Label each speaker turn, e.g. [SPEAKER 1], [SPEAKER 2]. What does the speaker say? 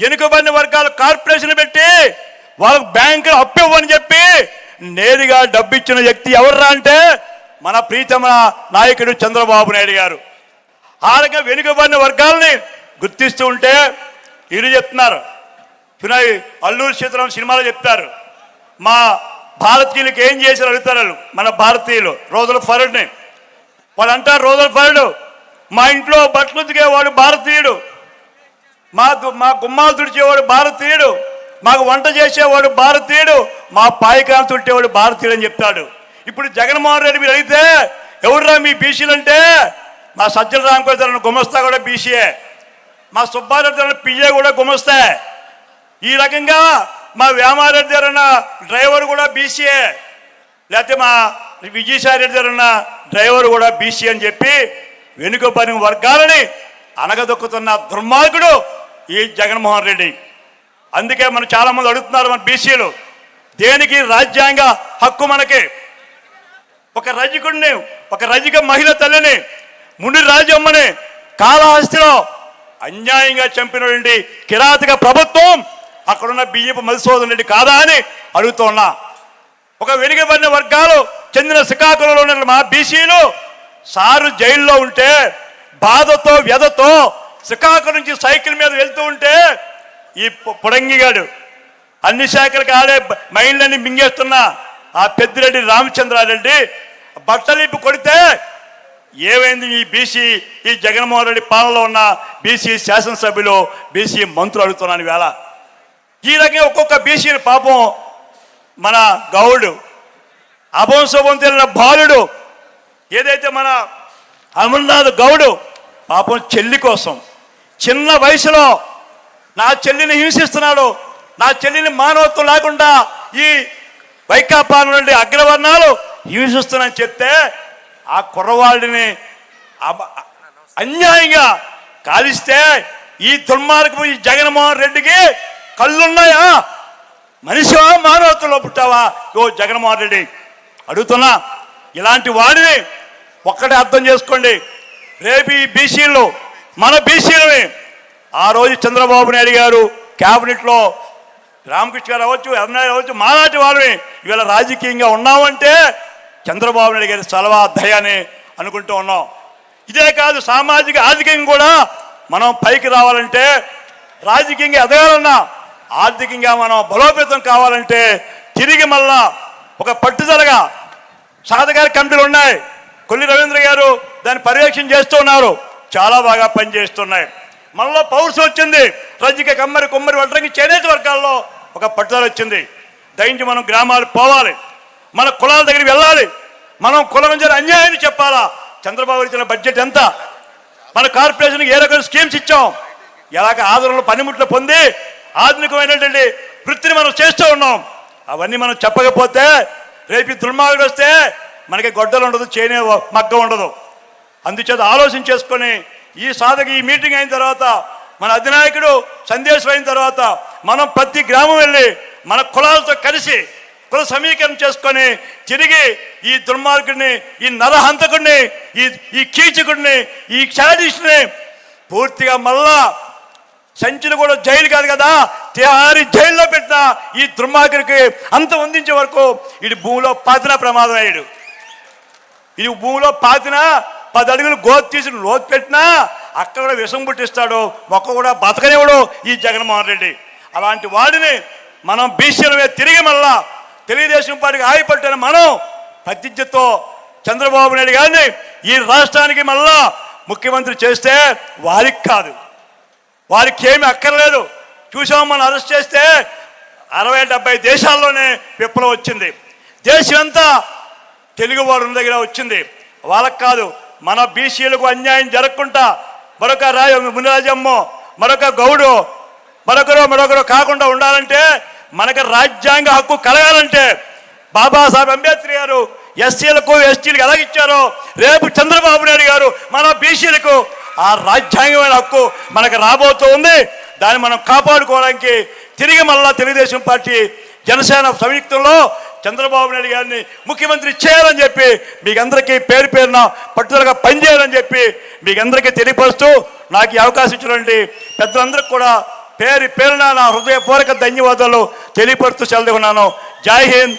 [SPEAKER 1] వెనుకబడిన వర్గాలు కార్పొరేషన్ పెట్టి వాళ్ళకు బ్యాంకులు అప్పు ఇవ్వని చెప్పి నేరుగా డబ్బు ఇచ్చిన వ్యక్తి ఎవర్రా అంటే మన ప్రీతమ నాయకుడు చంద్రబాబు నాయుడు గారు. ఆ రకంగా వెనుకబడిన వర్గాలని గుర్తిస్తూ ఉంటే ఇది చెప్తున్నారు. వినయ్ అల్లూరు సీతారాం సినిమాలో చెప్తారు. మా భారతీయులకు ఏం చేశారు అడుగుతారు. మన భారతీయులు రోజుల ఫరుడ్ని వాళ్ళు అంటారు రోజుల ఫరుడు మా ఇంట్లో బట్టలు ఉతికేవాడు భారతీయుడు. మా మా గుమ్మాలు తుడిచేవాడు భారతీయుడు మాకు వంట చేసేవాడు భారతీయుడు మా పాయకాలు తుట్టేవాడు భారతీయుడు అని చెప్తాడు. ఇప్పుడు జగన్మోహన్ రెడ్డి మీరు అడిగితే ఎవరురా మీ బీసీలు అంటే? మా సజ్జల రామకృష్ణ గుమస్తా కూడా బీసీయే. మా సుబ్బారెడ్డి గారు పిఏ కూడా గుమస్తే. ఈ రకంగా మా వ్యామారెడ్డి గారు అన్న డ్రైవర్ కూడా బీసీఏ లేకపోతే మా విజయసాయి రెడ్డి గారు అన్న డ్రైవర్ కూడా బీసీ అని చెప్పి వెనుకబడిన వర్గాలని అనగదొక్కుతున్న దుర్మార్గుడు ఈ జగన్మోహన్ రెడ్డి. అందుకే మనం చాలామంది అడుగుతున్నారు మన బీసీలు దేనికి రాజ్యాంగ హక్కు మనకి? ఒక రజకుడిని ఒక రజక మహిళ తల్లిని ముని రాజమ్మని కాళహస్తిలో అన్యాయంగా చంపినటువంటి కిరాతక ప్రభుత్వం అక్కడున్న బియ్యపు మధుసూదన్ రెడ్డి కాదా అని అడుగుతున్నా. ఒక వెనుకబడిన వర్గాలు చెందిన శ్రీకాకుళంలో ఉన్న మా బీసీలు సారు జైల్లో ఉంటే బాధతో వ్యధతో శ్రీకాకుళం నుంచి సైకిల్ మీద వెళ్తూ ఉంటే ఈ పొడంగిగాడు అన్ని శాఖలకు ఆడే మైండ్లన్నీ మింగేస్తున్న ఆ పెద్దిరెడ్డి రామచంద్రారెడ్డి బట్టలిపి కొడితే ఏమైంది ఈ బీసీ ఈ జగన్మోహన్ రెడ్డి పాలనలో ఉన్న బీసీ శాసనసభ్యులు బీసీ మంత్రులు అడుగుతున్నాను వేళ. ఈ రకంగా ఒక్కొక్క బీసీని పాపం మన గౌడు అభంశవం తెలిన బాలుడు ఏదైతే మన అమర్నాథ్ గౌడు పాపం చెల్లి కోసం చిన్న వయసులో నా చెల్లిని హింసిస్తున్నాడు నా చెల్లిని మానవత్వం లేకుండా ఈ వైకాపా నుండి అగ్రవర్ణాలు హింసిస్తున్నాయని చెప్తే ఆ కుర్రవాడిని అన్యాయంగా కాలిస్తే ఈ దుర్మార్గం ఈ జగన్మోహన్ రెడ్డికి కళ్ళున్నాయా? మనిషివా మానవత్వంలో పుట్టావా? ఓ జగన్మోహన్ రెడ్డి అడుగుతున్నా ఇలాంటి వాడిని ఒక్కటే అర్థం చేసుకోండి. రేపు ఈ బీసీలు మన బీసీలని ఆ రోజు చంద్రబాబు నాయుడు గారు క్యాబినెట్లో రామకృష్ణ గారు అవ్వచ్చు అవినాయ్ అవ్వచ్చు మాలాంటి వాళ్ళని ఇవాళ రాజకీయంగా ఉన్నామంటే చంద్రబాబు నాయుడు గారి సలవా దయాన్ని అనుకుంటూ ఉన్నాం. ఇదే కాదు సామాజిక ఆర్థికంగా కూడా మనం పైకి రావాలంటే రాజకీయంగా ఎదగాలన్నా ఆర్థికంగా మనం బలోపేతం కావాలంటే తిరిగి మళ్ళా ఒక పట్టుదలగా సాధకార కమిటీలు ఉన్నాయి. కొల్లి రవీంద్ర గారు దాన్ని పర్యవేక్షణ చేస్తూ ఉన్నారు. చాలా బాగా పనిచేస్తున్నాయి. మనలో పౌరుషం వచ్చింది. రజిక కమ్మరి కుమ్మరి వడ్రంగి చేనేత వర్గాల్లో ఒక పట్టుదల వచ్చింది. దయించి మనం గ్రామాలు పోవాలి. మన కులాల దగ్గరికి వెళ్ళాలి. మనం కులం జరిగిన అన్యాయాన్ని చెప్పాలా? చంద్రబాబు ఇచ్చిన బడ్జెట్ ఎంత? మన కార్పొరేషన్కి ఏ రకమైన స్కీమ్స్ ఇచ్చాం? ఎలాగ ఆదరణలు పనిముట్లు పొంది ఆధునికమైనటువంటి వృత్తిని మనం చేస్తూ ఉన్నాం. అవన్నీ మనం చెప్పకపోతే రేపు దుర్మార్గుడు వస్తే మనకి గొడ్డలు ఉండదు చేనే మగ్గ ఉండదు. అందుచేత ఆలోచన చేసుకొని ఈ సాధక ఈ మీటింగ్ అయిన తర్వాత మన అధినాయకుడు సందేశం అయిన తర్వాత మనం ప్రతి గ్రామం వెళ్ళి మన కులాలతో కలిసి కుల సమీకరణ చేసుకొని తిరిగి ఈ దుర్మార్గుడిని ఈ నరహంతకుడిని ఈ ఈ కీచకుడిని ఈ క్షాడిస్ట్ని పూర్తిగా మళ్ళా సంచులు కూడా జైలు కాదు కదా తిహారి జైల్లో పెట్టిన ఈ దుర్మార్గుడికి అంత వందించే వరకు ఇది భూమిలో పాతిన ప్రమాదం అయ్యాడు. ఇది భూమిలో పాతిన పది అడుగులు గోతు తీసి లోతు పెట్టినా అక్కడ కూడా విషం పుట్టిస్తాడు మొక్క కూడా బతకనివ్వడు ఈ జగన్మోహన్ రెడ్డి. అలాంటి వాడిని మనం బీసీలమే తిరిగి మళ్ళా తెలుగుదేశం పార్టీకి ఆగిపట్టిన మనం ప్రతిజ్ఞతో చంద్రబాబు నాయుడు గారిని ఈ రాష్ట్రానికి మళ్ళా ముఖ్యమంత్రి చేస్తే వారికి కాదు. వారికి ఏమి అక్కర్లేదు. చూసాము మనం అరెస్ట్ చేస్తే అరవై డెబ్బై దేశాల్లోనే విప్లవం వచ్చింది. దేశం అంతా తెలుగు వాడు దగ్గర వచ్చింది. వాళ్ళకి కాదు మన బీసీలకు అన్యాయం జరగకుండా మరొక రాయ మునిరాజమ్మ మరొక గౌడు మరొకరు మరొకరు కాకుండా ఉండాలంటే మనకు రాజ్యాంగ హక్కు కలగాలంటే బాబాసాహెబ్ అంబేద్కర్ గారు ఎస్సీలకు ఎస్టీలకు ఎలాగిచ్చారో రేపు చంద్రబాబు నాయుడు గారు మన బీసీలకు ఆ రాజ్యాంగమైన హక్కు మనకు రాబోతూ ఉంది. దాన్ని మనం కాపాడుకోవడానికి తిరిగి మళ్ళా తెలుగుదేశం పార్టీ జనసేన సంయుక్తంలో చంద్రబాబు నాయుడు గారిని ముఖ్యమంత్రి చేయాలని చెప్పి మీకందరికీ పేరు పేరున పట్టుదలగా పనిచేయాలని చెప్పి మీకందరికీ తెలియపరుస్తూ నాకు ఈ అవకాశం ఇచ్చినటువంటి పెద్దలందరికీ కూడా పేరు పేరున నా హృదయపూర్వక ధన్యవాదాలు తెలియపరుస్తూ సెలవున్నాను జై హింద్.